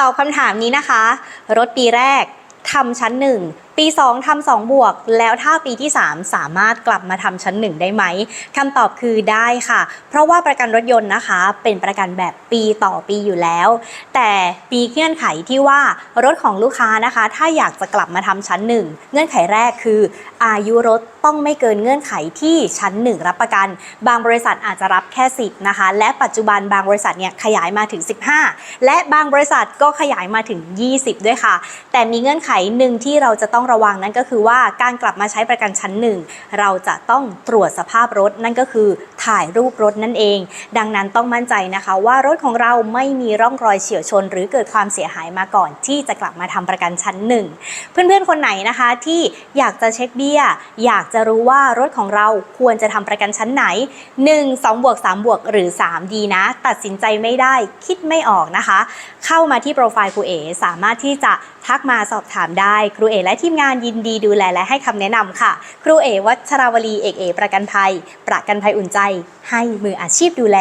ตอบคำถามนี้นะคะ รถปีแรกทำชั้นหนึ่ง ปี 2ทำ2บวก แล้วถ้าปีที่ 3 สามารถกลับมาทำชั้น 1 ได้ไหมคำตอบคือได้ค่ะ เพราะว่าประกันรถยนต์นะคะ เป็นประกันแบบปีต่อปีอยู่แล้ว แต่มีเงื่อนไขที่ว่ารถของลูกค้านะคะ ถ้าอยากจะกลับมาทำชั้น 1 เงื่อนไขแรกคือ อายุรถต้องไม่เกินเงื่อนไขที่ชั้น 1 รับประกัน บางบริษัทอาจจะรับแค่ 10 นะคะ และปัจจุบันบางบริษัทเนี่ยขยายมาถึง 15 และบางบริษัทก็ขยายมาถึง 20 ด้วยค่ะ แต่มีเงื่อนไขหนึ่งที่เราจะต้องระวังนั่นก็คือว่าการกลับมาใช้ประกันชั้นหนึ่งเราจะต้องตรวจสภาพรถนั่นก็คือ ถ่ายรูปรถนั่นเอง ดังนั้นต้องมั่นใจนะคะว่ารถของเราไม่มีร่องรอยเฉียวชน หรือเกิดความเสียหายมาก่อน ที่จะกลับมาทำประกันชั้นหนึ่งเพื่อนๆคนไหนนะคะที่อยากจะเช็คเบี้ย อยากจะรู้ว่ารถของเราควรจะทำประกันชั้นไหน 1 2บวก3บวกหรือ 3 ดีนะ ตัดสินใจไม่ได้คิดไม่ออกนะคะ เข้ามาที่โปรไฟล์ครูเอสามารถที่จะทักมาสอบถามได้ครูเอและทีมงานยินดีดูแลและให้คำแนะนำค่ะ ครูเอวัชราวลีเอกเอประกันภัย ประกันภัยอุ่นใจให้มืออาชีพดูแล